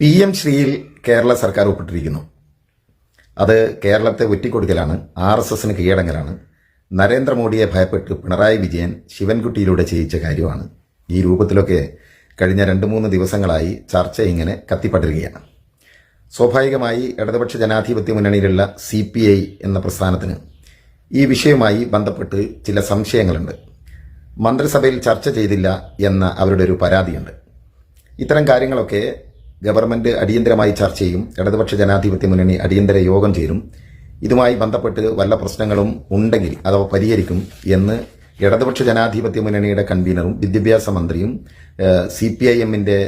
P M ശ്രീയിൽ Kerala സർക്കാർ ഒപ്പിട്ടിരിക്കുന്നു. അത് കേരളത്തെ ഒറ്റിക്കൊടുക്കലാണ് ആർ എസ് എസിന് കീഴടങ്ങലാണ്. നരേന്ദ്രമോദിയെ ഭയപ്പെട്ട് പിണറായി വിജയൻ ശിവൻകുട്ടിയിലൂടെ ചെയ്യിച്ച കാര്യമാണ്. ഈ രൂപത്തിലൊക്കെ കഴിഞ്ഞ രണ്ട് മൂന്ന് ദിവസങ്ങളായി ചർച്ച ഇങ്ങനെ കത്തിപ്പടരുകയാണ്. സ്വാഭാവികമായി ഇടതുപക്ഷ ജനാധിപത്യ മുന്നണിയിലുള്ള സി പി ഐ എന്ന പ്രസ്ഥാനത്തിന് ഈ വിഷയവുമായി ബന്ധപ്പെട്ട് ചില സംശയങ്ങളുണ്ട്. മന്ത്രിസഭയിൽ ചർച്ച ചെയ്തില്ല എന്ന അവരുടെ ഒരു പരാതിയുണ്ട്. ഇത്തരം കാര്യങ്ങളൊക്കെ ഗവൺമെന്റ് അടിയന്തരമായി ചർച്ച ചെയ്യും. ഇടതുപക്ഷ ജനാധിപത്യ മുന്നണി അടിയന്തര യോഗം ചേരും. ഇതുമായി ബന്ധപ്പെട്ട് വല്ല പ്രശ്നങ്ങളും ഉണ്ടെങ്കിൽ അഥവാ പരിഹരിക്കും എന്ന് ഇടതുപക്ഷ ജനാധിപത്യ മുന്നണിയുടെ കൺവീനറും വിദ്യാഭ്യാസ മന്ത്രിയും സി പി ഐ എമ്മിന്റെ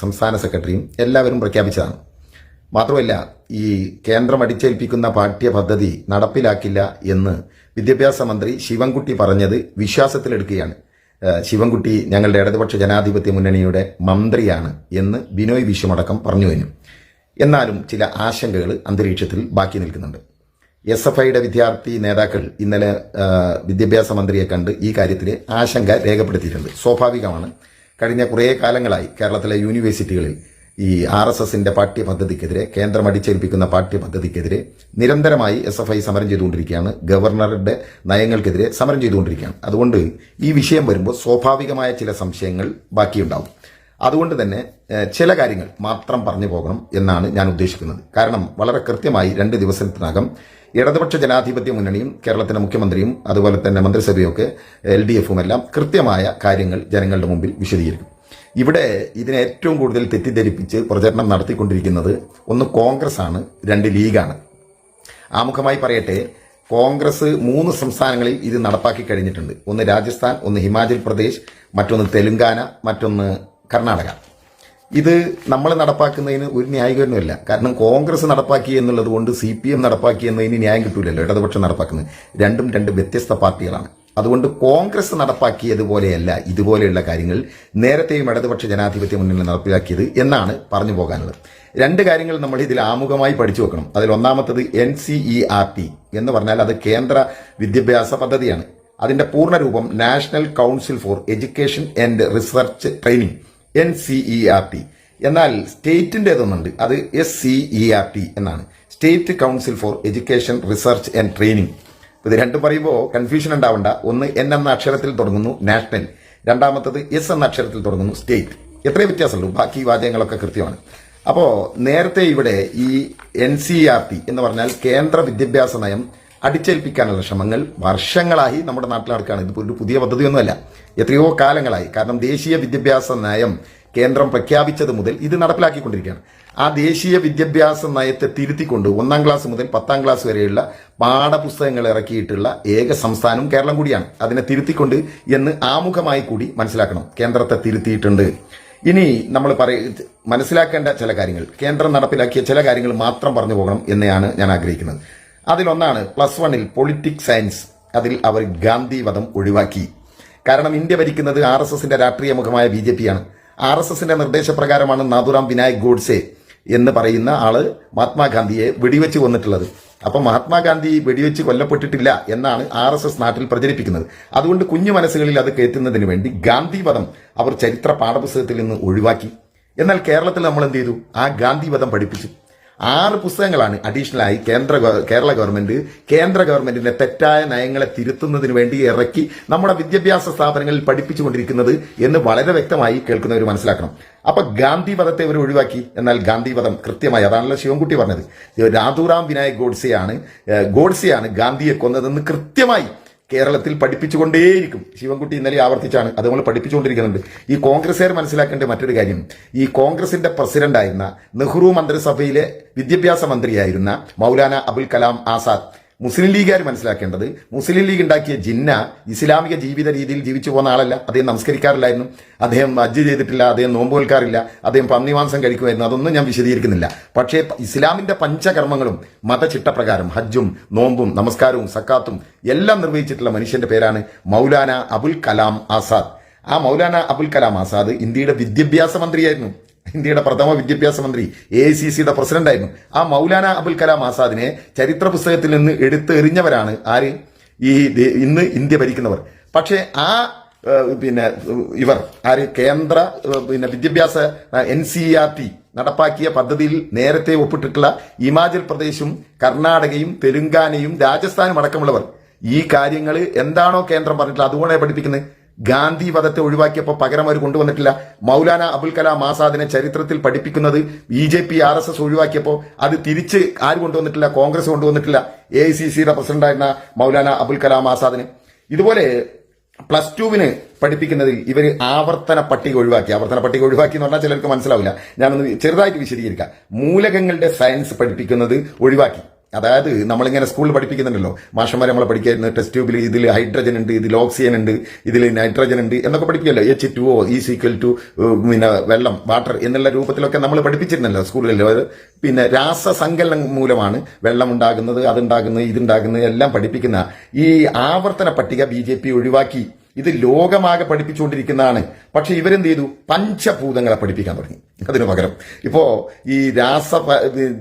സംസ്ഥാന സെക്രട്ടറിയും എല്ലാവരും പ്രഖ്യാപിച്ചതാണ്. മാത്രമല്ല ഈ കേന്ദ്രം അടിച്ചേൽപ്പിക്കുന്ന പാഠ്യപദ്ധതി നടപ്പിലാക്കില്ല എന്ന് വിദ്യാഭ്യാസ മന്ത്രി ശിവൻകുട്ടി പറഞ്ഞത് വിശ്വാസത്തിലെടുക്കുകയാണ്. ശിവൻകുട്ടി ഞങ്ങളുടെ ഇടതുപക്ഷ ജനാധിപത്യ മുന്നണിയുടെ മന്ത്രിയാണ് എന്ന് ബിനോയ് വിശ്വമടക്കം പറഞ്ഞു കഴിഞ്ഞു. എന്നാലും ചില ആശങ്കകൾ അന്തരീക്ഷത്തിൽ ബാക്കി നിൽക്കുന്നുണ്ട്. എസ് എഫ് ഐയുടെ വിദ്യാർത്ഥി നേതാക്കൾ ഇന്നലെ വിദ്യാഭ്യാസ മന്ത്രിയെ കണ്ട് ഈ കാര്യത്തിൽ ആശങ്ക രേഖപ്പെടുത്തിയിട്ടുണ്ട്. സ്വാഭാവികമാണ്. കഴിഞ്ഞ കുറേ കാലങ്ങളായി കേരളത്തിലെ യൂണിവേഴ്സിറ്റികളിൽ ഈ ആർ എസ് എസിന്റെ പാഠ്യപദ്ധതിക്കെതിരെ കേന്ദ്രം അടിച്ചേൽപ്പിക്കുന്ന പാഠ്യപദ്ധതിക്കെതിരെ നിരന്തരമായി എസ് എഫ് ഐ സമരം ചെയ്തുകൊണ്ടിരിക്കുകയാണ്. ഗവർണറുടെ നയങ്ങൾക്കെതിരെ സമരം ചെയ്തുകൊണ്ടിരിക്കുകയാണ്. അതുകൊണ്ട് ഈ വിഷയം വരുമ്പോൾ സ്വാഭാവികമായ ചില സംശയങ്ങൾ ബാക്കിയുണ്ടാവും. അതുകൊണ്ട് തന്നെ ചില കാര്യങ്ങൾ മാത്രം പറഞ്ഞു പോകണം എന്നാണ് ഞാൻ ഉദ്ദേശിക്കുന്നത്. കാരണം വളരെ കൃത്യമായി രണ്ട് ദിവസത്തിനകം ഇടതുപക്ഷ ജനാധിപത്യ മുന്നണിയും കേരളത്തിലെ മുഖ്യമന്ത്രിയും അതുപോലെ തന്നെ മന്ത്രിസഭയൊക്കെ എൽ ഡി എഫും എല്ലാം കൃത്യമായ കാര്യങ്ങൾ ജനങ്ങളുടെ മുമ്പിൽ വിശദീകരിക്കും. ഇവിടെ ഇതിനെ ഏറ്റവും കൂടുതൽ തെറ്റിദ്ധരിപ്പിച്ച് പ്രചരണം നടത്തിക്കൊണ്ടിരിക്കുന്നത് ഒന്ന് കോൺഗ്രസ് ആണ് രണ്ട് ലീഗാണ്. ആമുഖമായി പറയട്ടെ കോൺഗ്രസ് മൂന്ന് സംസ്ഥാനങ്ങളിൽ ഇത് നടപ്പാക്കി കഴിഞ്ഞിട്ടുണ്ട്. ഒന്ന് രാജസ്ഥാൻ ഒന്ന് ഹിമാചൽ പ്രദേശ് മറ്റൊന്ന് തെലുങ്കാന മറ്റൊന്ന് കർണാടക. ഇത് നമ്മൾ നടപ്പാക്കുന്നതിന് ഒരു ന്യായീകരണമില്ല കാരണം കോൺഗ്രസ് നടപ്പാക്കി എന്നുള്ളത് കൊണ്ട് സി പി എം നടപ്പാക്കി എന്നതിന് ന്യായം കിട്ടൂലല്ലോ. ഇടതുപക്ഷം നടപ്പാക്കുന്നത്. രണ്ടും രണ്ട് വ്യത്യസ്ത പാർട്ടികളാണ്. അതുകൊണ്ട് കോൺഗ്രസ് നടപ്പാക്കിയതുപോലെയല്ല ഇതുപോലെയുള്ള കാര്യങ്ങൾ നേരത്തെയും ഇടതുപക്ഷ ജനാധിപത്യ മുന്നണി നടപ്പിലാക്കിയത് എന്നാണ് പറഞ്ഞു പോകാനുള്ളത്. രണ്ട് കാര്യങ്ങൾ നമ്മൾ ഇതിൽ ആമുഖമായി പഠിച്ചു വെക്കണം. അതിൽ ഒന്നാമത്തത് എൻ സി ആർ ടി എന്ന് പറഞ്ഞാൽ അത് കേന്ദ്ര വിദ്യാഭ്യാസ പദ്ധതിയാണ്. അതിന്റെ പൂർണരൂപം National Council for Education and Research Training N C R T എന്നാൽ സ്റ്റേറ്റിന്റെതൊന്നുണ്ട് അത് എസ് സി ആർ ടി എന്നാണ്. State Council for Education Research and Training ഇത് രണ്ടും പറയുമ്പോൾ കൺഫ്യൂഷൻ ഉണ്ടാവണ്ട. ഒന്ന് എൻ എന്ന അക്ഷരത്തിൽ തുടങ്ങുന്നു നാഷണൽ രണ്ടാമത്തത് എസ് എന്ന അക്ഷരത്തിൽ തുടങ്ങുന്നു സ്റ്റേറ്റ് എത്രയും വ്യത്യാസമുള്ളൂ ബാക്കി വാചകങ്ങളൊക്കെ കൃത്യമാണ്. അപ്പോൾ നേരത്തെ ഇവിടെ ഈ എൻ സി ആർ ടി എന്ന് പറഞ്ഞാൽ കേന്ദ്ര വിദ്യാഭ്യാസ നയം അടിച്ചേൽപ്പിക്കാനുള്ള ശ്രമങ്ങൾ വർഷങ്ങളായി നമ്മുടെ നാട്ടിൽ നടക്കുകയാണ് ഇത് ഒരു പുതിയ പദ്ധതിയൊന്നുമല്ല. എത്രയോ കാലങ്ങളായി. കാരണം ദേശീയ വിദ്യാഭ്യാസ നയം കേന്ദ്രം പ്രഖ്യാപിച്ചത് മുതൽ ഇത് നടപ്പിലാക്കിക്കൊണ്ടിരിക്കുകയാണ്. ആ ദേശീയ വിദ്യാഭ്യാസ നയത്തെ തിരുത്തിക്കൊണ്ട് ഒന്നാം ക്ലാസ് മുതൽ പത്താം ക്ലാസ് വരെയുള്ള പാഠപുസ്തകങ്ങൾ ഇറക്കിയിട്ടുള്ള ഏക സംസ്ഥാനവും കേരളം കൂടിയാണ്. അതിനെ തിരുത്തിക്കൊണ്ട് എന്ന് ആമുഖമായി കൂടി മനസ്സിലാക്കണം. കേന്ദ്രത്തെ തിരുത്തിയിട്ടുണ്ട്. ഇനി നമ്മൾ പറയ മനസ്സിലാക്കേണ്ട ചില കാര്യങ്ങൾ. കേന്ദ്രം നടപ്പിലാക്കിയ ചില കാര്യങ്ങൾ മാത്രം പറഞ്ഞു പോകണം എന്നെയാണ് ഞാൻ ആഗ്രഹിക്കുന്നത്. അതിലൊന്നാണ് പ്ലസ് വണ്ണിൽ പൊളിറ്റിക്സ് സയൻസ്. അതിൽ അവർ ഗാന്ധി വധം ഒഴിവാക്കി. കാരണം ഇന്ത്യ ഭരിക്കുന്നത് ആർ എസ് എസിന്റെ രാഷ്ട്രീയ മുഖമായ ബി ജെ പി ആണ്. ആർ എസ് എസിന്റെ നിർദ്ദേശപ്രകാരമാണ് നാഥുറാം വിനായക് ഗോഡ്സെ എന്ന് പറയുന്ന ആൾ മഹാത്മാഗാന്ധിയെ വെടിവെച്ച് കൊന്നിട്ടുള്ളത്. അപ്പൊ മഹാത്മാഗാന്ധി വെടിവെച്ച് കൊല്ലപ്പെട്ടിട്ടില്ല എന്നാണ് ആർ എസ് എസ് നാട്ടിൽ പ്രചരിപ്പിക്കുന്നത്. അതുകൊണ്ട് കുഞ്ഞു മനസ്സുകളിൽ അത് കയറ്റുന്നതിന് വേണ്ടി ഗാന്ധി പദം അവർ ചരിത്ര പാഠപുസ്തകത്തിൽ നിന്ന് ഒഴിവാക്കി. എന്നാൽ കേരളത്തിൽ നമ്മൾ എന്ത് ചെയ്തു? ആ ഗാന്ധി പദം പഠിപ്പിച്ചു. ആറ് പുസ്തകങ്ങളാണ് അഡീഷണൽ ആയി കേന്ദ്ര കേരള ഗവൺമെന്റ് കേന്ദ്ര ഗവൺമെന്റിന്റെ തെറ്റായ നയങ്ങളെ തിരുത്തുന്നതിന് വേണ്ടി ഇറക്കി നമ്മുടെ വിദ്യാഭ്യാസ സ്ഥാപനങ്ങളിൽ പഠിപ്പിച്ചുകൊണ്ടിരിക്കുന്നത് എന്ന് വളരെ വ്യക്തമായി കേൾക്കുന്നവർ മനസ്സിലാക്കണം. അപ്പൊ ഗാന്ധി പദത്തെ അവർ ഒഴിവാക്കി. എന്നാൽ ഗാന്ധി പദം കൃത്യമായി അതാണല്ലോ ശിവൻകുട്ടി പറഞ്ഞത്. രാധുറാം വിനായക് ഗോഡ്സെയാണ് ഗോഡ്സെയാണ് ഗാന്ധിയെ കൊന്നതെന്ന് കൃത്യമായി കേരളത്തിൽ പഠിപ്പിച്ചുകൊണ്ടേയിരിക്കും. ശിവൻകുട്ടി ഇന്നലെ ആവർത്തിച്ചാണ്. അത് നമ്മൾ പഠിപ്പിച്ചുകൊണ്ടിരിക്കുന്നുണ്ട്. ഈ കോൺഗ്രസ്സുകാർ മനസ്സിലാക്കേണ്ട മറ്റൊരു കാര്യം ഈ കോൺഗ്രസിന്റെ പ്രസിഡന്റായിരുന്ന നെഹ്റു മന്ത്രിസഭയിലെ വിദ്യാഭ്യാസ മന്ത്രിയായിരുന്ന മൗലാന അബുൽ കലാം ആസാദ് മുസ്ലിം ലീഗുകാർ മനസ്സിലാക്കേണ്ടത് മുസ്ലിം ലീഗ് ഉണ്ടാക്കിയ ജിന്ന ഇസ്ലാമിക ജീവിത രീതിയിൽ ജീവിച്ചു പോകുന്ന ആളല്ല. അദ്ദേഹം നമസ്കരിക്കാറില്ലായിരുന്നു. അദ്ദേഹം ഹജ്ജ് ചെയ്തിട്ടില്ല. അദ്ദേഹം നോമ്പ് കേൾക്കാറില്ല അദ്ദേഹം പന്നിമാംസം കഴിക്കുമായിരുന്നു. അതൊന്നും ഞാൻ വിശദീകരിക്കുന്നില്ല. പക്ഷേ ഇസ്ലാമിന്റെ പഞ്ചകർമ്മങ്ങളും മതചിട്ടപ്രകാരം ഹജ്ജും നോമ്പും നമസ്കാരവും സക്കാത്തും എല്ലാം നിർവഹിച്ചിട്ടുള്ള മനുഷ്യന്റെ പേരാണ് മൗലാന അബുൽ കലാം ആസാദ്. ആ മൗലാന അബുൽ കലാം ആസാദ് ഇന്ത്യയുടെ വിദ്യാഭ്യാസ മന്ത്രിയായിരുന്നു. ഇന്ത്യയുടെ പ്രഥമ വിദ്യാഭ്യാസ മന്ത്രി എ സി സിയുടെ പ്രസിഡന്റായിരുന്നു. ആ മൗലാന അബുൽ കലാം ആസാദിനെ ചരിത്ര പുസ്തകത്തിൽ നിന്ന് എടുത്തെറിഞ്ഞവരാണ് ആര്? ഈ ഇന്ന് ഇന്ത്യ ഭരിക്കുന്നവർ. പക്ഷേ ആ പിന്നെ ഇവർ ആര്? കേന്ദ്ര പിന്നെ വിദ്യാഭ്യാസ എൻ സി ആർ ടി നടപ്പാക്കിയ പദ്ധതിയിൽ നേരത്തെ ഒപ്പിട്ടിട്ടുള്ള ഹിമാചൽ പ്രദേശും കർണാടകയും തെലുങ്കാനയും രാജസ്ഥാനും അടക്കമുള്ളവർ ഈ കാര്യങ്ങൾ എന്താണോ കേന്ദ്രം പറഞ്ഞിട്ടുള്ളത് അതുകൊണ്ടാണ് പഠിപ്പിക്കുന്നത്. ഗാന്ധി വധത്തെ ഒഴിവാക്കിയപ്പോൾ പകരം അവർ കൊണ്ടുവന്നിട്ടില്ല. മൗലാന അബുൽ കലാം ആസാദിനെ ചരിത്രത്തിൽ പഠിപ്പിക്കുന്നത് B J P R S S ഒഴിവാക്കിയപ്പോൾ അത് തിരിച്ച് ആര് കൊണ്ടുവന്നിട്ടില്ല? കോൺഗ്രസ് കൊണ്ടുവന്നിട്ടില്ല. എ ഐ സി സിയുടെ പ്രസിഡന്റായിരുന്ന മൗലാന അബുൽ കലാം ആസാദിന്. ഇതുപോലെ പ്ലസ് ടുവിന് പഠിപ്പിക്കുന്നതിൽ ഇവർ ആവർത്തന പട്ടിക ഒഴിവാക്കി. ആവർത്തന പട്ടിക ഒഴിവാക്കി എന്ന് പറഞ്ഞാൽ ചിലർക്ക് മനസ്സിലാവില്ല. ഞാനൊന്ന് ചെറുതായിട്ട് വിശദീകരിക്കാം. മൂലകങ്ങളുടെ സയൻസ് പഠിപ്പിക്കുന്നത് ഒഴിവാക്കി. അതായത് നമ്മളിങ്ങനെ സ്കൂളിൽ പഠിപ്പിക്കുന്നുണ്ടല്ലോ. മാഷന്മാരെ നമ്മളെ പഠിക്കുന്ന ടെസ്റ്റ് ട്യൂബിൽ ഇതിൽ ഹൈഡ്രജൻ ഉണ്ട് ഇതിൽ ഓക്സിജൻ ഉണ്ട് ഇതിൽ നൈട്രജൻ ഉണ്ട് എന്നൊക്കെ പഠിപ്പിക്കല്ലോ എച്ച് ടു ഒ ഈ സീക്വൽ ടു പിന്നെ വെള്ളം വാട്ടർ എന്നുള്ള രൂപത്തിലൊക്കെ നമ്മൾ പഠിപ്പിച്ചിരുന്നല്ലോ സ്കൂളിൽ പിന്നെ രാസസങ്കലനം മൂലമാണ് വെള്ളം ഉണ്ടാകുന്നത് അതുണ്ടാകുന്നത് ഇതുണ്ടാകുന്നത് എല്ലാം പഠിപ്പിക്കുന്ന ഈ ആവർത്തന പട്ടിക ബി ഒഴിവാക്കി. ഇത് ലോകമാകെ പഠിപ്പിച്ചുകൊണ്ടിരിക്കുന്നതാണ്. പക്ഷെ ഇവരെന്ത് ചെയ്തു? പഞ്ചഭൂതങ്ങളെ പഠിപ്പിക്കാൻ തുടങ്ങി. അതിനു പകരം. ഇപ്പോൾ ഈ രാസ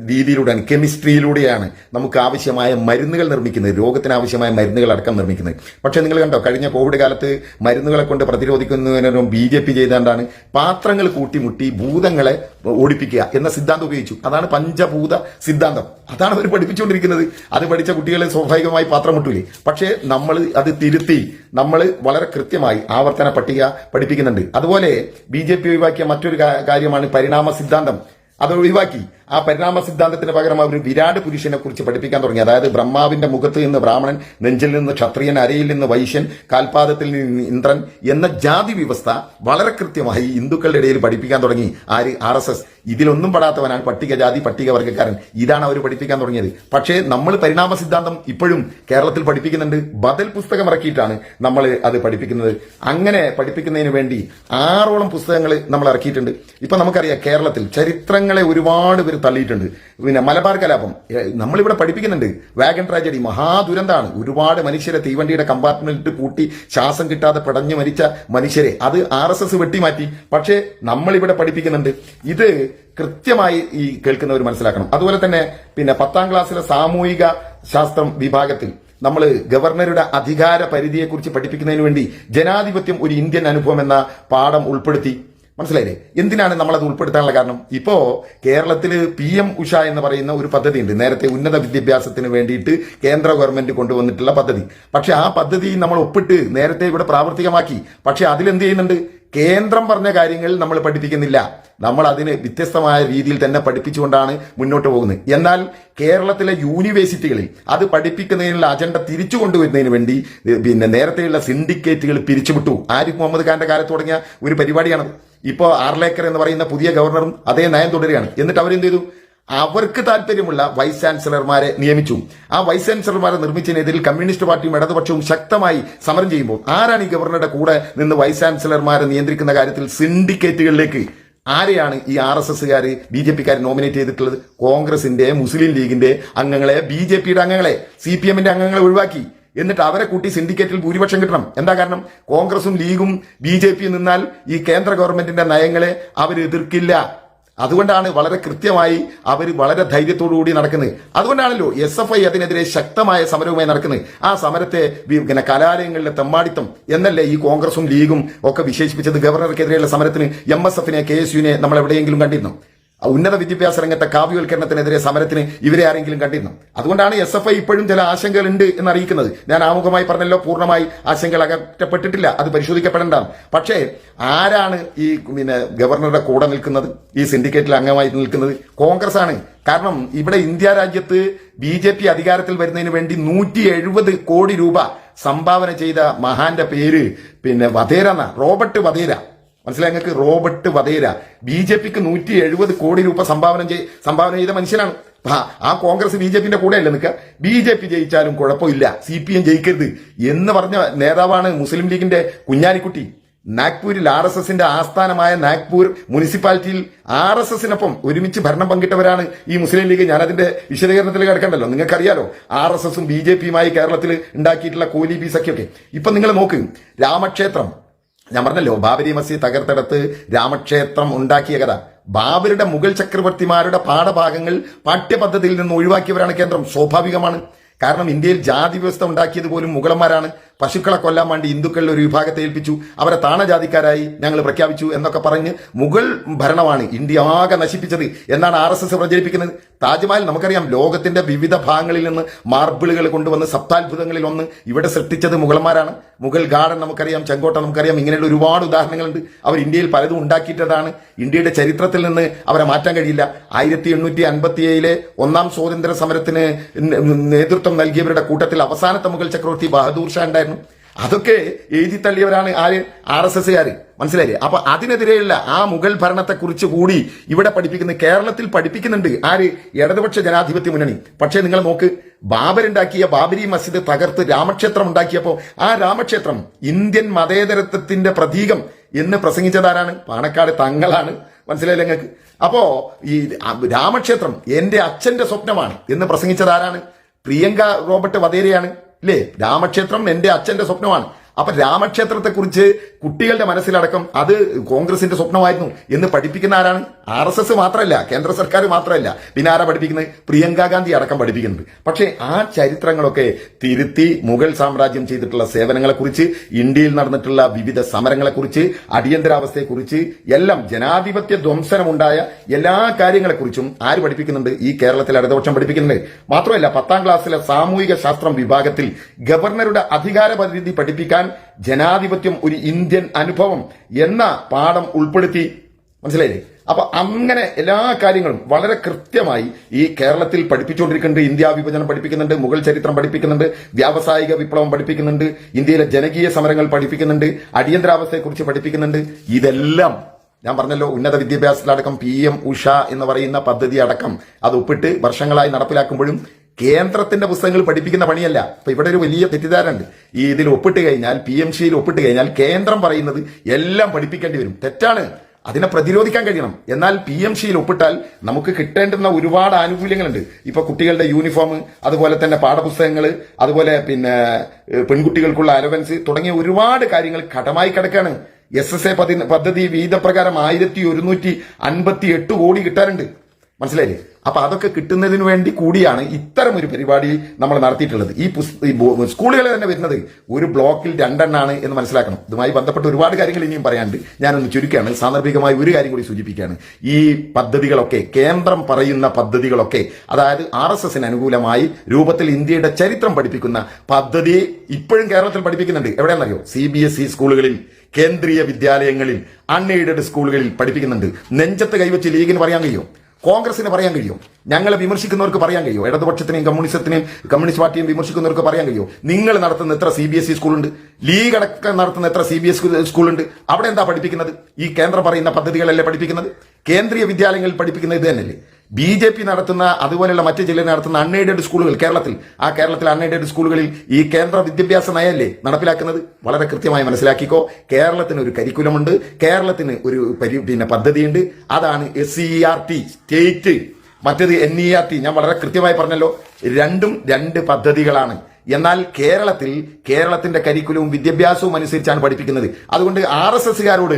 രീതിയിലൂടെയാണ് കെമിസ്ട്രിയിലൂടെയാണ് നമുക്ക് ആവശ്യമായ മരുന്നുകൾ നിർമ്മിക്കുന്നത്. രോഗത്തിന് ആവശ്യമായ മരുന്നുകൾ അടക്കം നിർമ്മിക്കുന്നത്. പക്ഷേ നിങ്ങൾ കണ്ടോ കഴിഞ്ഞ കോവിഡ് കാലത്ത് മരുന്നുകളെ കൊണ്ട് പ്രതിരോധിക്കുന്നതിനും ബി ജെ പി ചെയ്താണ്ടാണ് പാത്രങ്ങൾ കൂട്ടിമുട്ടി ഭൂതങ്ങളെ ഓടിപ്പിക്കുക എന്ന സിദ്ധാന്തം ഉപയോഗിച്ചു. അതാണ് പഞ്ചഭൂത സിദ്ധാന്തം. അതാണ് അവർ പഠിപ്പിച്ചുകൊണ്ടിരിക്കുന്നത്. അത് പഠിച്ച കുട്ടികളെ സ്വാഭാവികമായി പാത്രം മുട്ടൂലേ. പക്ഷേ നമ്മൾ അത് തിരുത്തി നമ്മൾ വളരെ കൃത്യമായി ആവർത്തന പട്ടിക പഠിപ്പിക്കുന്നുണ്ട്. അതുപോലെ ബി ജെ പി ഒഴിവാക്കിയ മറ്റൊരു കാര്യമാണ് പരിണാമ സിദ്ധാന്തം. അത് ഒഴിവാക്കി. ആ പരിണാമ സിദ്ധാന്തത്തിന് പകരം അവർ വിരാട് പുരുഷനെ കുറിച്ച് പഠിപ്പിക്കാൻ തുടങ്ങി. അതായത് ബ്രഹ്മാവിന്റെ മുഖത്ത് നിന്ന് ബ്രാഹ്മണൻ നെഞ്ചിൽ നിന്ന് ക്ഷത്രിയൻ അരയിൽ നിന്ന് വൈശ്യൻ കാൽപാദത്തിൽ നിന്ന് ഇന്ദ്രൻ എന്ന ജാതി വ്യവസ്ഥ വളരെ കൃത്യമായി ഹിന്ദുക്കളുടെ ഇടയിൽ പഠിപ്പിക്കാൻ തുടങ്ങി. ആര്? R S S. ഇതിലൊന്നും പെടാത്തവനാണ് പട്ടികജാതി പട്ടികവർഗക്കാരൻ ഇതാണ് അവർ പഠിപ്പിക്കാൻ തുടങ്ങിയത്. പക്ഷേ നമ്മൾ പരിണാമ സിദ്ധാന്തം ഇപ്പോഴും കേരളത്തിൽ പഠിപ്പിക്കുന്നുണ്ട്. ബദൽ പുസ്തകം ഇറക്കിയിട്ടാണ് നമ്മൾ അത് പഠിപ്പിക്കുന്നത്. അങ്ങനെ പഠിപ്പിക്കുന്നതിന് വേണ്ടി ആറോളം പുസ്തകങ്ങൾ നമ്മൾ ഇറക്കിയിട്ടുണ്ട്. ഇപ്പൊ നമുക്കറിയാം കേരളത്തിൽ ചരിത്രങ്ങളെ ഒരുപാട് പേര് തള്ളിയിട്ടുണ്ട്. പിന്നെ മലബാർ കലാപം. നമ്മളിവിടെ പഠിപ്പിക്കുന്നുണ്ട്. വാഗൺ ട്രാജഡി മഹാദുരന്താണ്. ഒരുപാട് മനുഷ്യരെ തീവണ്ടിയുടെ കമ്പാർട്ട്മെന്റിൽ പൂട്ടി ശ്വാസം കിട്ടാതെ പടഞ്ഞു മരിച്ച മനുഷ്യരെ. അത് ആർ എസ് എസ് വെട്ടിമാറ്റി. പക്ഷേ നമ്മളിവിടെ പഠിപ്പിക്കുന്നുണ്ട്. ഇത് കൃത്യമായി ഈ കേൾക്കുന്നവർ മനസ്സിലാക്കണം. അതുപോലെ തന്നെ പിന്നെ പത്താം ക്ലാസ്സിലെ സാമൂഹിക ശാസ്ത്രം വിഭാഗത്തിൽ നമ്മൾ ഗവർണറുടെ അധികാര പരിധിയെക്കുറിച്ച് പഠിപ്പിക്കുന്നതിന് വേണ്ടി ജനാധിപത്യം ഒരു ഇന്ത്യൻ അനുഭവം എന്ന പാഠം ഉൾപ്പെടുത്തി മനസ്സിലായില്ലേ? എന്തിനാണ് നമ്മളത് ഉൾപ്പെടുത്താനുള്ള കാരണം? ഇപ്പോൾ കേരളത്തിൽ പി എം ഉഷ എന്ന് പറയുന്ന ഒരു പദ്ധതി ഉണ്ട് നേരത്തെ ഉന്നത വിദ്യാഭ്യാസത്തിന് വേണ്ടിയിട്ട് കേന്ദ്ര ഗവൺമെന്റ് കൊണ്ടുവന്നിട്ടുള്ള പദ്ധതി. പക്ഷെ ആ പദ്ധതി നമ്മൾ ഒപ്പിട്ട് നേരത്തെ ഇവിടെ പ്രാവർത്തികമാക്കി. പക്ഷെ അതിലെന്ത് ചെയ്യുന്നുണ്ട്? കേന്ദ്രം പറഞ്ഞ കാര്യങ്ങൾ നമ്മൾ പഠിപ്പിക്കുന്നില്ല. നമ്മൾ അതിന് വ്യത്യസ്തമായ രീതിയിൽ തന്നെ പഠിപ്പിച്ചുകൊണ്ടാണ് മുന്നോട്ട് പോകുന്നത്. എന്നാൽ കേരളത്തിലെ യൂണിവേഴ്സിറ്റികളിൽ അത് പഠിപ്പിക്കുന്നതിനുള്ള അജണ്ട തിരിച്ചു കൊണ്ടുവരുന്നതിന് വേണ്ടി പിന്നെ നേരത്തെയുള്ള സിൻഡിക്കേറ്റുകൾ പിരിച്ചുവിട്ടു. ആരിഫ് മുഹമ്മദ് ഖാന്റെ കാലത്ത് തുടങ്ങിയ ഒരു പരിപാടിയാണ് ഇപ്പോൾ ആർലേക്കർ എന്ന് പറയുന്ന പുതിയ ഗവർണറും അതേ നയം തുടരുകയാണ്. എന്നിട്ട് അവരെന്ത് ചെയ്തു അവർക്ക് താല്പര്യമുള്ള വൈസ് ചാൻസലർമാരെ നിയമിച്ചു. ആ വൈസ് ചാൻസലർമാരെ നിർമ്മിച്ചതിനെതിരിൽ കമ്മ്യൂണിസ്റ്റ് പാർട്ടിയും ഇടതുപക്ഷവും ശക്തമായി സമരം ചെയ്യുമ്പോൾ ആരാണ് ഈ ഗവർണറുടെ കൂടെ നിന്ന് വൈസ് ചാൻസലർമാരെ നിയന്ത്രിക്കുന്ന കാര്യത്തിൽ സിൻഡിക്കേറ്റുകളിലേക്ക്? ആരെയാണ് ഈ ആർ എസ് എസ്സുകാർ ബി ജെ പിക്കാർ നോമിനേറ്റ് ചെയ്തിട്ടുള്ളത്? കോൺഗ്രസിന്റെ മുസ്ലിം ലീഗിന്റെ അംഗങ്ങളെ ബി ജെ പിയുടെ അംഗങ്ങളെ സി പി എമ്മിന്റെ അംഗങ്ങളെ ഒഴിവാക്കി. എന്നിട്ട് അവരെ കൂട്ടി സിൻഡിക്കേറ്റിൽ ഭൂരിപക്ഷം കിട്ടണം. എന്താ കാരണം? കോൺഗ്രസും ലീഗും ബി ജെ പിയും നിന്നാൽ ഈ കേന്ദ്ര ഗവൺമെന്റിന്റെ നയങ്ങളെ അവർ എതിർക്കില്ല. അതുകൊണ്ടാണ് വളരെ കൃത്യമായി അവർ വളരെ ധൈര്യത്തോടു കൂടി നടക്കുന്നത്. അതുകൊണ്ടാണല്ലോ എസ് എഫ് ഐ അതിനെതിരെ ശക്തമായ സമരവുമായി നടക്കുന്നത്. ആ സമരത്തെ പിന്നെ കലാലയങ്ങളിലെ തെമ്മാടിത്തം എന്നല്ലേ ഈ കോൺഗ്രസും ലീഗും ഒക്കെ വിശേഷിപ്പിച്ചത് ഗവർണർക്കെതിരെയുള്ള സമരത്തിന് എം എസ് എഫിനെ കെ എസ് യുവിനെ നമ്മൾ എവിടെയെങ്കിലും കണ്ടിരുന്നു? ഉന്നത വിദ്യാഭ്യാസ രംഗത്തെ കാവ്യവൽക്കരണത്തിനെതിരെ സമരത്തിന് ഇവരെ ആരെങ്കിലും കണ്ടിരുന്നു? അതുകൊണ്ടാണ് എസ് എഫ് ഐ ഇപ്പോഴും ചില ആശങ്കകളുണ്ട് എന്ന് അറിയിക്കുന്നത് ഞാൻ ആമുഖമായി പറഞ്ഞല്ലോ പൂർണമായി ആശങ്കകൾ അകറ്റപ്പെട്ടിട്ടില്ല. അത് പരിശോധിക്കപ്പെടേണ്ടതാണ് പക്ഷേ ആരാണ് ഈ പിന്നെ ഗവർണറുടെ കൂടെ നിൽക്കുന്നത്? ഈ സിൻഡിക്കേറ്റിൽ അംഗമായി നിൽക്കുന്നത്? കോൺഗ്രസ് ആണ് കാരണം ഇവിടെ ഇന്ത്യ രാജ്യത്ത് ബി ജെ പി അധികാരത്തിൽ വരുന്നതിന് വേണ്ടി നൂറ്റി എഴുപത് കോടി രൂപ സംഭാവന ചെയ്ത മഹാന്റെ പേര് പിന്നെ വധേര റോബർട്ട് വധേര. മനസ്സിലായി നിങ്ങൾക്ക്? റോബർട്ട് വധേര. ബി ജെ പിക്ക് നൂറ്റി എഴുപത് കോടി രൂപ സംഭാവന ചെയ് സംഭാവന ചെയ്ത മനുഷ്യനാണ്. ആ, കോൺഗ്രസ് ബി ജെ പിന്റെ കൂടെ അല്ല നിൽക്കുക? ബി ജെ പി ജയിച്ചാലും കുഴപ്പമില്ല. സി പി എം ജയിക്കരുത്. എന്ന് പറഞ്ഞ നേതാവാണ് മുസ്ലിം ലീഗിന്റെ കുഞ്ഞാലിക്കുട്ടി. നാഗ്പൂരിൽ ആർ എസ് എസിന്റെ ആസ്ഥാനമായ നാഗ്പൂർ മുനിസിപ്പാലിറ്റിയിൽ ആർ എസ് എസിനൊപ്പം ഒരുമിച്ച് ഭരണം പങ്കിട്ടവരാണ് ഈ മുസ്ലിം ലീഗ്. ഞാനതിന്റെ വിശദീകരണത്തിൽ കിടക്കണ്ടല്ലോ. നിങ്ങൾക്കറിയാലോ ആർ എസ് എസും ബി ജെ പിയുമായി കേരളത്തിൽ ഉണ്ടാക്കിയിട്ടുള്ള കോലി ബി സഖ്യമൊക്കെ ഇപ്പൊ നിങ്ങൾ നോക്ക്. രാമക്ഷേത്രം. ഞാൻ പറഞ്ഞല്ലോ ബാബരി മസ്ജിദ് തകർത്തെടുത്ത് രാമക്ഷേത്രം ഉണ്ടാക്കിയ കഥ. ബാബരുടെ മുഗൾ ചക്രവർത്തിമാരുടെ പാഠഭാഗങ്ങൾ പാഠ്യപദ്ധതിയിൽ നിന്ന് ഒഴിവാക്കിയവരാണ് കേന്ദ്രം. സ്വാഭാവികമാണ്. കാരണം ഇന്ത്യയിൽ ജാതി വ്യവസ്ഥ ഉണ്ടാക്കിയത് പോലും മുഗളന്മാരാണ്. പശുക്കളെ കൊല്ലാൻ വേണ്ടി ഹിന്ദുക്കളിൽ ഒരു വിഭാഗത്തെ ഏൽപ്പിച്ചു. അവരെ താണജാതിക്കാരായി ഞങ്ങൾ പ്രഖ്യാപിച്ചു എന്നൊക്കെ പറഞ്ഞ് മുഗൾ ഭരണമാണ് ഇന്ത്യ ആകെ നശിപ്പിച്ചത് എന്നാണ് ആർ എസ് എസ് പ്രചരിപ്പിക്കുന്നത്. താജ്മഹൽ നമുക്കറിയാം ലോകത്തിന്റെ വിവിധ ഭാഗങ്ങളിൽ നിന്ന് മാർബിളുകൾ കൊണ്ടുവന്ന് സപ്താത്ഭുതങ്ങളിൽ ഒന്ന് ഇവിടെ സൃഷ്ടിച്ചത് മുഗളന്മാരാണ്. മുഗൾ ഗാർഡൻ നമുക്കറിയാം ചെങ്കോട്ട നമുക്കറിയാം ഇങ്ങനെയുള്ള ഒരുപാട് ഉദാഹരണങ്ങളുണ്ട്. അവർ ഇന്ത്യയിൽ പലതും ഉണ്ടാക്കിയിട്ടതാണ്. ഇന്ത്യയുടെ ചരിത്രത്തിൽ നിന്ന് അവരെ മാറ്റാൻ കഴിയില്ല. ആയിരത്തി എണ്ണൂറ്റി അൻപത്തി ഏഴിലെ ഒന്നാം സ്വാതന്ത്ര്യ സമരത്തിന് നേതൃത്വം നൽകിയവരുടെ കൂട്ടത്തിൽ അവസാനത്തെ മുഗൾ ചക്രവർത്തി ബഹദൂർ ഷാ ഉണ്ടായിരുന്നു. അതൊക്കെ എഴുതി തള്ളിയവരാണ് ആര്? ആർ എസ് എസ്സുകാര് മനസ്സിലായില്ലേ? അപ്പൊ അതിനെതിരെയുള്ള ആ മുഗൾ ഭരണത്തെ കുറിച്ച് കൂടി ഇവിടെ പഠിപ്പിക്കുന്ന കേരളത്തിൽ പഠിപ്പിക്കുന്നുണ്ട് ആര്? ഇടതുപക്ഷ ജനാധിപത്യ മുന്നണി. പക്ഷേ നിങ്ങൾ നോക്ക് ബാബർ ഉണ്ടാക്കിയ ബാബരി മസ്ജിദ് തകർത്ത് രാമക്ഷേത്രം ഉണ്ടാക്കിയപ്പോ ആ രാമക്ഷേത്രം ഇന്ത്യൻ മതേതരത്വത്തിന്റെ പ്രതീകം എന്ന് പ്രസംഗിച്ചതാരാണ്? പാണക്കാട് തങ്ങളാണ്. മനസ്സിലായില്ലേ നിങ്ങൾക്ക്? അപ്പോ ഈ രാമക്ഷേത്രം എന്റെ അച്ഛന്റെ സ്വപ്നമാണ് എന്ന് പ്രസംഗിച്ചതാരാണ്? പ്രിയങ്ക റോബർട്ട് വധേരയാണ്. ഇല്ലേ രാമക്ഷേത്രം എന്റെ അച്ഛന്റെ സ്വപ്നമാണ്. അപ്പൊ രാമക്ഷേത്രത്തെക്കുറിച്ച് കുട്ടികളുടെ മനസ്സിലടക്കം അത് കോൺഗ്രസിന്റെ സ്വപ്നമായിരുന്നു എന്ന് പഠിപ്പിക്കുന്ന ആരാണ്? ആർ എസ് എസ് മാത്രമല്ല കേന്ദ്ര സർക്കാർ മാത്രമല്ല. പിന്നെ ആരാ പഠിപ്പിക്കുന്നത്? പ്രിയങ്ക ഗാന്ധി അടക്കം പഠിപ്പിക്കുന്നത് പക്ഷേ ആ ചരിത്രങ്ങളൊക്കെ തിരുത്തി മുഗൾ സാമ്രാജ്യം ചെയ്തിട്ടുള്ള സേവനങ്ങളെക്കുറിച്ച് ഇന്ത്യയിൽ നടന്നിട്ടുള്ള വിവിധ സമരങ്ങളെക്കുറിച്ച് അടിയന്തരാവസ്ഥയെക്കുറിച്ച് എല്ലാം ജനാധിപത്യ ധ്വംസനമുണ്ടായ എല്ലാ കാര്യങ്ങളെക്കുറിച്ചും ആര് പഠിപ്പിക്കുന്നുണ്ട്? ഈ കേരളത്തിൽ ഇടതുപക്ഷം പഠിപ്പിക്കുന്നുണ്ട്. മാത്രമല്ല പത്താം ക്ലാസ്സിലെ സാമൂഹിക ശാസ്ത്രം വിഭാഗത്തിൽ ഗവർണറുടെ അധികാര പരിധി പഠിപ്പിക്കാൻ ജനാധിപത്യം ഒരു ഇന്ത്യൻ അനുഭവം എന്ന പാഠം ഉൾപ്പെടുത്തി. മനസ്സിലായില്ലേ? അപ്പൊ അങ്ങനെ എല്ലാ കാര്യങ്ങളും വളരെ കൃത്യമായി ഈ കേരളത്തിൽ പഠിപ്പിച്ചുകൊണ്ടിരിക്കുന്നുണ്ട്. ഇന്ത്യ വിഭജനം പഠിപ്പിക്കുന്നുണ്ട് മുഗൾ ചരിത്രം പഠിപ്പിക്കുന്നുണ്ട് വ്യാവസായിക വിപ്ലവം പഠിപ്പിക്കുന്നുണ്ട് ഇന്ത്യയിലെ ജനകീയ സമരങ്ങൾ പഠിപ്പിക്കുന്നുണ്ട് അടിയന്തരാവസ്ഥയെക്കുറിച്ച് പഠിപ്പിക്കുന്നുണ്ട്. ഇതെല്ലാം ഞാൻ പറഞ്ഞല്ലോ ഉന്നത വിദ്യാഭ്യാസത്തിലടക്കം പി എം ഉഷ എന്ന് പറയുന്ന പദ്ധതി അടക്കം അത് ഒപ്പിട്ട് വർഷങ്ങളായി നടപ്പിലാക്കുമ്പോഴും കേന്ദ്രത്തിന്റെ പുസ്തകങ്ങൾ പഠിപ്പിക്കുന്ന പണിയല്ല. അപ്പൊ ഇവിടെ ഒരു വലിയ തെറ്റിദ്ധാരണുണ്ട് ഈ ഇതിൽ ഒപ്പിട്ട് കഴിഞ്ഞാൽ പി എം സിയിൽ ഒപ്പിട്ട് കഴിഞ്ഞാൽ കേന്ദ്രം പറയുന്നത് എല്ലാം പഠിപ്പിക്കേണ്ടി വരും. തെറ്റാണ്. അതിനെ പ്രതിരോധിക്കാൻ കഴിയണം. എന്നാൽ പി എം സിയിൽ ഒപ്പിട്ടാൽ നമുക്ക് കിട്ടേണ്ടുന്ന ഒരുപാട് ആനുകൂല്യങ്ങളുണ്ട്. ഇപ്പൊ കുട്ടികളുടെ യൂണിഫോം അതുപോലെ തന്നെ പാഠപുസ്തകങ്ങൾ അതുപോലെ പിന്നെ പെൺകുട്ടികൾക്കുള്ള അലവൻസ് തുടങ്ങിയ ഒരുപാട് കാര്യങ്ങൾ കടമായി കിടക്കാണ്. എസ് എസ് എ പദ്ധതി വീതപ്രകാരം ആയിരത്തി ഒരുന്നൂറ്റി അൻപത്തി എട്ട് കോടി കിട്ടാറുണ്ട് മനസ്സിലായില്ലേ? അപ്പൊ അതൊക്കെ കിട്ടുന്നതിന് വേണ്ടി കൂടിയാണ് ഇത്തരം ഒരു പരിപാടി നമ്മൾ നടത്തിയിട്ടുള്ളത്. ഈ സ്കൂളുകളിൽ തന്നെ വരുന്നത് ഒരു ബ്ലോക്കിൽ രണ്ടെണ്ണാണ് എന്ന് മനസ്സിലാക്കണം. ഇതുമായി ബന്ധപ്പെട്ട് ഒരുപാട് കാര്യങ്ങൾ ഇനിയും പറയാനുണ്ട്. ഞാനൊന്ന് ചുരുക്കുകയാണ്. സാന്ദർഭികമായി ഒരു കാര്യം കൂടി സൂചിപ്പിക്കുകയാണ്. ഈ പദ്ധതികളൊക്കെ കേന്ദ്രം പറയുന്ന പദ്ധതികളൊക്കെ അതായത് ആർ എസ് എസിന് അനുകൂലമായി രൂപത്തിൽ ഇന്ത്യയുടെ ചരിത്രം പഠിപ്പിക്കുന്ന പദ്ധതി ഇപ്പോഴും കേരളത്തിൽ പഠിപ്പിക്കുന്നുണ്ട്. എവിടെയാണെന്നറിയോ? സി ബി എസ് ഇ സ്കൂളുകളിൽ കേന്ദ്രീയ വിദ്യാലയങ്ങളിൽ അൺഎയ്ഡഡ് സ്കൂളുകളിൽ പഠിപ്പിക്കുന്നുണ്ട്. നെഞ്ചത്ത് കൈവച്ച് ലീഗിന് പറയാൻ കഴിയും? കോൺഗ്രസിന് പറയാൻ കഴിയും. ഞങ്ങളെ വിമർശിക്കുന്നവർക്ക് പറയാൻ കഴിയും. ഇടതുപക്ഷത്തിനെയും കമ്മ്യൂണിസത്തിനെയും കമ്മ്യൂണിസ്റ്റ് പാർട്ടിയും വിമർശിക്കുന്നവർക്ക് പറയാൻ കഴിയും. നിങ്ങൾ നടത്തുന്ന എത്ര സി ബി എസ് ഇ സ്കൂളുണ്ട്. ലീഗ് അടക്കം നടത്തുന്ന എത്ര സി ബി എസ് സ്കൂളുണ്ട്. അവിടെ എന്താ പഠിപ്പിക്കുന്നത്? ഈ കേന്ദ്രം പറയുന്ന പദ്ധതികളല്ലേ പഠിപ്പിക്കുന്നത്? കേന്ദ്രീയ വിദ്യാലയങ്ങളിൽ പഠിപ്പിക്കുന്നത് ഇത് തന്നെയല്ലേ? ബി ജെ പി നടത്തുന്ന അതുപോലെയുള്ള മറ്റ് ജില്ലയിൽ നടത്തുന്ന അൺഎയ്ഡഡ് സ്കൂളുകൾ കേരളത്തിൽ. ആ കേരളത്തിൽ അൺഎയ്ഡഡ് സ്കൂളുകളിൽ ഈ കേന്ദ്ര വിദ്യാഭ്യാസ നയല്ലേ നടപ്പിലാക്കുന്നത്? വളരെ കൃത്യമായി മനസ്സിലാക്കിക്കോ. കേരളത്തിന് ഒരു കരിക്കുലമുണ്ട് കേരളത്തിന് ഒരു പരി പിന്നെ പദ്ധതിയുണ്ട്. അതാണ് S C R T state മറ്റേത് എൻ ഇ ആർ ടി ഞാൻ വളരെ കൃത്യമായി പറഞ്ഞല്ലോ. രണ്ടും രണ്ട് പദ്ധതികളാണ്. എന്നാൽ കേരളത്തിൽ കേരളത്തിന്റെ കരിക്കുലവും വിദ്യാഭ്യാസവും അനുസരിച്ചാണ് പഠിപ്പിക്കുന്നത്. അതുകൊണ്ട് ആർ എസ് എസുകാരോട്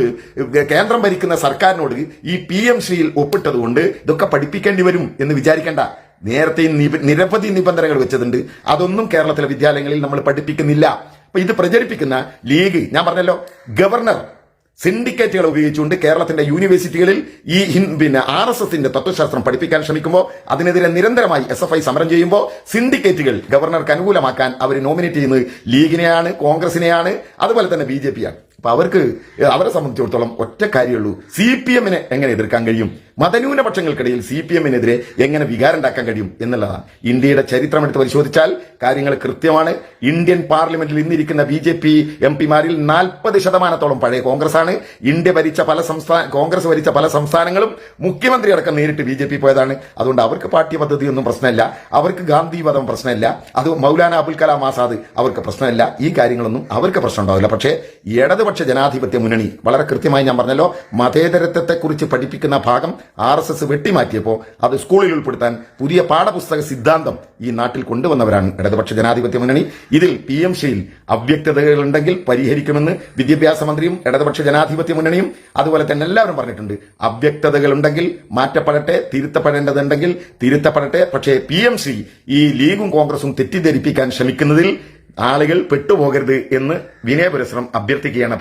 കേന്ദ്രം ഭരിക്കുന്ന സർക്കാരിനോട് ഈ പി എം ശ്രീയിൽ ഒപ്പിട്ടതുകൊണ്ട് ഇതൊക്കെ പഠിപ്പിക്കേണ്ടി വരും എന്ന് വിചാരിക്കേണ്ട. നേരത്തെ നിരവധി നിബന്ധനകൾ വെച്ചതുണ്ട്. അതൊന്നും കേരളത്തിലെ വിദ്യാലയങ്ങളിൽ നമ്മൾ പഠിപ്പിക്കുന്നില്ല. അപ്പൊ ഇത് പ്രചരിപ്പിക്കുന്ന ലീഗ് ഞാൻ പറഞ്ഞല്ലോ ഗവർണർ സിൻഡിക്കേറ്റുകൾ ഉപയോഗിച്ചുകൊണ്ട് കേരളത്തിന്റെ യൂണിവേഴ്സിറ്റികളിൽ ഈ പിന്നെ ആർ എസ് എസിന്റെ തത്വശാസ്ത്രം പഠിപ്പിക്കാൻ ശ്രമിക്കുമ്പോൾ അതിനെതിരെ നിരന്തരമായി എസ് എഫ് ഐ സമരം ചെയ്യുമ്പോൾ സിൻഡിക്കേറ്റുകൾ ഗവർണർക്ക് അനുകൂലമാക്കാൻ അവർ നോമിനേറ്റ് ചെയ്യുന്നത് ലീഗിനെയാണ് കോൺഗ്രസിനെയാണ് അതുപോലെ തന്നെ ബി ജെ പിയാണ്. അപ്പൊ അവർക്ക് അവരെ സംബന്ധിച്ചിടത്തോളം ഒറ്റ കാര്യമുള്ളൂ. സി പി എമ്മിനെ എങ്ങനെ എതിർക്കാൻ കഴിയും? മതന്യൂനപക്ഷങ്ങൾക്കിടയിൽ സി പി എമ്മിനെതിരെ എങ്ങനെ വികാരം ഉണ്ടാക്കാൻ കഴിയും എന്നുള്ളതാണ്. ഇന്ത്യയുടെ ചരിത്രം എടുത്ത് പരിശോധിച്ചാൽ കാര്യങ്ങൾ കൃത്യമാണ്. ഇന്ത്യൻ പാർലമെന്റിൽ ഇന്നിരിക്കുന്ന ബി ജെ പി എം പിമാരിൽ നാൽപ്പത് ശതമാനത്തോളം പഴയ കോൺഗ്രസ് ആണ് ഇന്ത്യ ഭരിച്ച പല സംസ്ഥാന കോൺഗ്രസ് ഭരിച്ച പല സംസ്ഥാനങ്ങളും മുഖ്യമന്ത്രി അടക്കം നേരിട്ട് ബി ജെ പി പോയതാണ്. അതുകൊണ്ട് അവർക്ക് പാഠ്യപദ്ധതി ഒന്നും പ്രശ്നമില്ല. അവർക്ക് ഗാന്ധിവധം പ്രശ്നമില്ല. അത് മൗലാന അബുൽ കലാം ആസാദ് അവർക്ക് പ്രശ്നമില്ല. ഈ കാര്യങ്ങളൊന്നും അവർക്ക് പ്രശ്നം ഉണ്ടാവില്ല പക്ഷേ ഇടതുപക്ഷ ജനാധിപത്യ മുന്നണി. വളരെ കൃത്യമായി ഞാൻ പറഞ്ഞല്ലോ മതേതരത്വത്തെക്കുറിച്ച് പഠിപ്പിക്കുന്ന ഭാഗം ആർ എസ് എസ് വെട്ടിമാറ്റിയപ്പോൾ അത് സ്കൂളിൽ ഉൾപ്പെടുത്താൻ പുതിയ പാഠപുസ്തക സിദ്ധാന്തം ഈ നാട്ടിൽ കൊണ്ടുവന്നവരാണ് ഇടതുപക്ഷ ജനാധിപത്യ മുന്നണി. ഇതിൽ പി എം ഷിയിൽ അവ്യക്തതകളുണ്ടെങ്കിൽ പരിഹരിക്കുമെന്ന് വിദ്യാഭ്യാസ മന്ത്രിയും ഇടതുപക്ഷ ജനാധിപത്യ മുന്നണിയും അതുപോലെ തന്നെ എല്ലാവരും പറഞ്ഞിട്ടുണ്ട്. അവ്യക്തതകളുണ്ടെങ്കിൽ മാറ്റപ്പെടട്ടെ തിരുത്തപ്പെടേണ്ടതുണ്ടെങ്കിൽ തിരുത്തപ്പെടട്ടെ. പക്ഷേ പി എം സി ഈ ലീഗും കോൺഗ്രസും തെറ്റിദ്ധരിപ്പിക്കാൻ ശ്രമിക്കുന്നതിൽ ആളുകൾ പെട്ടുപോകരുത് എന്ന് വിനയപുരസ്സരം അഭ്യർത്ഥിക്കുകയാണ്